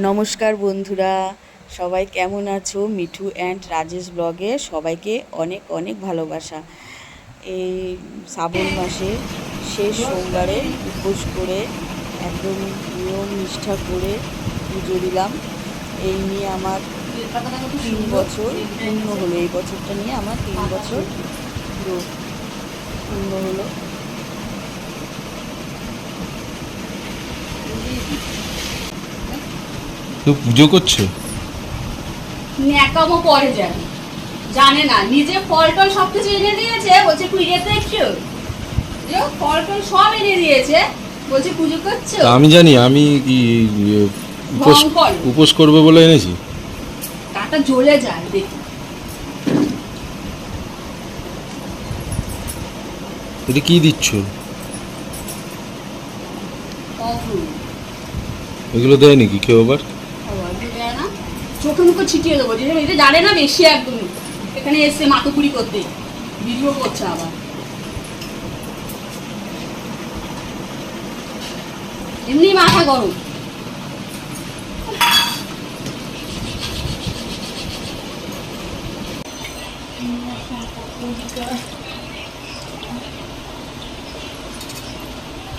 নমস্কার বন্ধুরা, সবাই কেমন আছো? মিঠু অ্যান্ড রাজেশ ব্লগে সবাইকে অনেক অনেক ভালোবাসা। এই শ্রাবণ মাসে শেষ সোমবারে উপোস করে একদম নিয়ম নিষ্ঠা করে পুজো দিলাম। এই নিয়ে আমার তিন বছর পূর্ণ হলো, এই বছরটা নিয়ে আমার তিন বছর পুরো পূর্ণ হলো। কেউ পুজো করছ? ন্যাকামো পরে যাবে। জানে না নিজে ফল টল সব কিছু এনে দিয়েছে বলছে তুই পুজো দেখছ? যে ফল টল সব এনে দিয়েছে বলছে পুজো করছ? আমি জানি আমি কি ইয়ে, উপোস উপোস করবে বলে এনেছি? কাটা জ্বলে যায় দেখি। এটা কি দিচ্ছ? এগুলো দেয় নাকি কেউ আবার? চোখে মুখে ছিটিয়ে দেবো। যে এটা জানে না বেশি একদমই এখানে এসছে মাতুকুড়ি করতে। ভিডিও করছে আবার। এমনি মাথা গরম।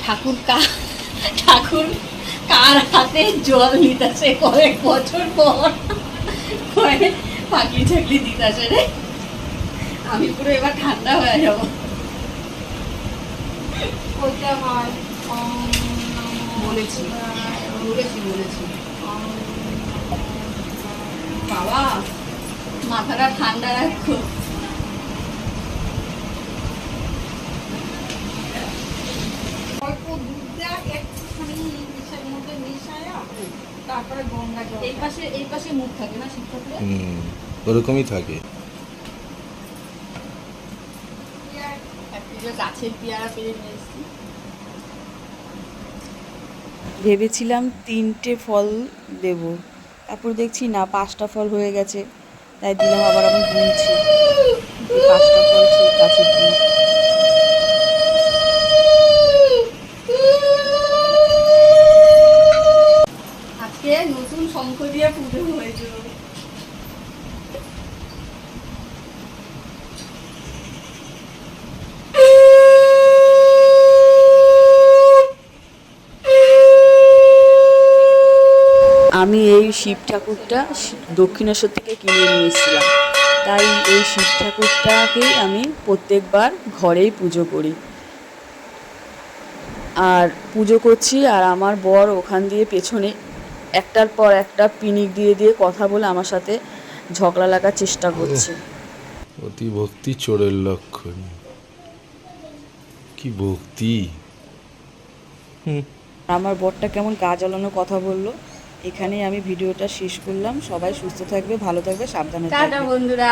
ঠাকুর কা ঠাকুর কার হাতে জল নিতেছে কয়েক বছর পর? কয়েক দিতেছে রে। আমি পুরো এবার ঠান্ডা হয়ে যাব। বলেছি। বলেছি বলেছি। বাবা মাথাটা ঠান্ডা রাখো। তারপরে গঙ্গা জল। এই পাশে এই পাশে মুখ থাকে না শিব হুম ওরকমই থাকে। গাছের পেয়ারা পেরে নিয়ে এসেছি। ভেবেছিলাম তিনটে ফল দেব। তারপর দেখছি না পাঁচটা ফল হয়ে গেছে। তাই দিলাম আবার আমি গুনছি। পাঁচটা ফল সেই গাছের শঙ্খ দিয়ে পুজো হয়েছে আমি এই শিব ঠাকুরটা দক্ষিণেশ্বর থেকে কিনে নিয়েছিলাম তাই এই শিব ঠাকুরটাকেই আমি প্রত্যেকবার ঘরেই পুজো করি। আর পুজো করছি আর আমার বর ওখান দিয়ে পেছনে একটার পর একটা পিনিক দিয়ে দিয়ে কথা বলে আমার সাথে ঝগড়া লাগার চেষ্টা করছে। অতি ভক্তি চোরের লক্ষণ। কি ভক্তি? আমার বরটা কেমন গা জ্বালানো কথা বলল। এখানেই আমি ভিডিওটা শেষ করলাম। সবাই সুস্থ থাকবে ভালো থাকবে সাবধানে টাটা থাকবে বন্ধুরা।